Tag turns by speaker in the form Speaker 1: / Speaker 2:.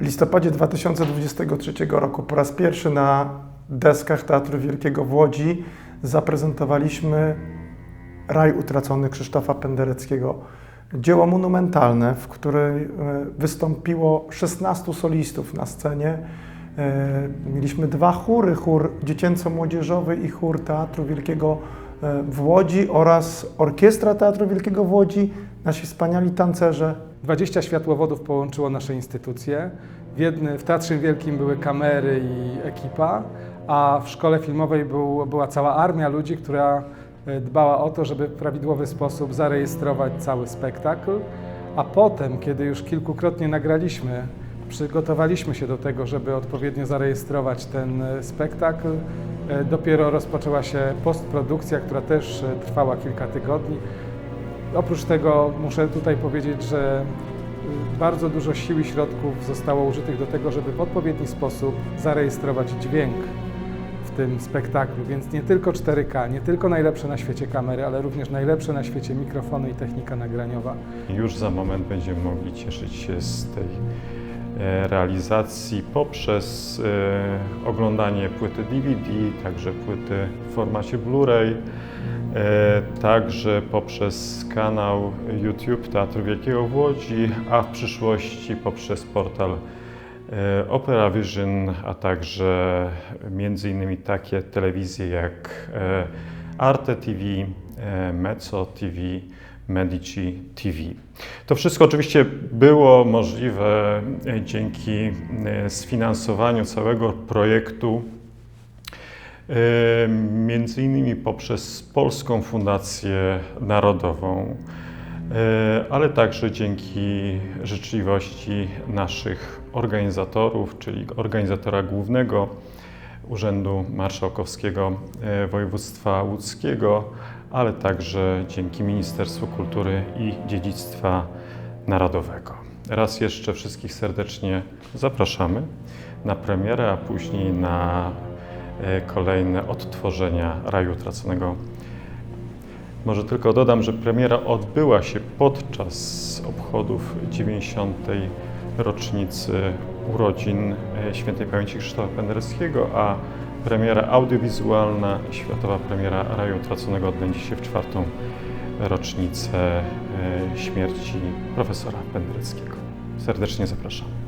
Speaker 1: W listopadzie 2023 roku po raz pierwszy na deskach Teatru Wielkiego w Łodzi zaprezentowaliśmy Raj Utracony Krzysztofa Pendereckiego. Dzieło monumentalne, w której e, wystąpiło 16 solistów na scenie. E, Mieliśmy dwa chóry, chór dziecięco-młodzieżowy i chór Teatru Wielkiego w Łodzi oraz Orkiestra Teatru Wielkiego w Łodzi, nasi wspaniali tancerze.
Speaker 2: 20 światłowodów połączyło nasze instytucje. W, w Teatrze Wielkim były kamery i ekipa, a w szkole filmowej był, była cała armia ludzi, która e, dbała o to, żeby w prawidłowy sposób zarejestrować cały spektakl. A potem, kiedy już kilkukrotnie nagraliśmy, przygotowaliśmy się do tego, żeby odpowiednio zarejestrować ten e, spektakl, dopiero rozpoczęła się postprodukcja, która też e, trwała kilka tygodni. Oprócz tego muszę tutaj powiedzieć, że y, bardzo dużo sił i środków zostało użytych do tego, żeby w odpowiedni sposób zarejestrować dźwięk w tym spektaklu, więc nie tylko 4K, nie tylko najlepsze na świecie kamery, ale również najlepsze na świecie mikrofony i technika nagraniowa.
Speaker 3: Już za moment będziemy mogli cieszyć się z tej e, realizacji poprzez e, oglądanie płyty DVD, także płyty w formacie Blu-ray, e, także poprzez kanał YouTube Teatru Wielkiego w Łodzi, a w przyszłości poprzez portal e, Opera Vision, a także między innymi takie telewizje jak e, Arte TV, e, Mezzo TV, Medici TV. To wszystko oczywiście było możliwe e, dzięki e, sfinansowaniu całego projektu, e, między innymi poprzez Polską Fundację Narodową, ale także dzięki życzliwości naszych organizatorów, czyli organizatora głównego Urzędu Marszałkowskiego Województwa Łódzkiego, ale także dzięki Ministerstwu Kultury i Dziedzictwa Narodowego. Raz jeszcze wszystkich serdecznie zapraszamy na premierę, a później na e, kolejne odtworzenia Raju Utraconego. Może tylko dodam, że premiera odbyła się podczas obchodów 90. rocznicy urodzin e, świętej pamięci Krzysztofa Pendereckiego, a premiera audiowizualna, światowa premiera Raju Utraconego odbędzie się w czwartą rocznicę e, śmierci profesora Pendereckiego. Serdecznie zapraszam.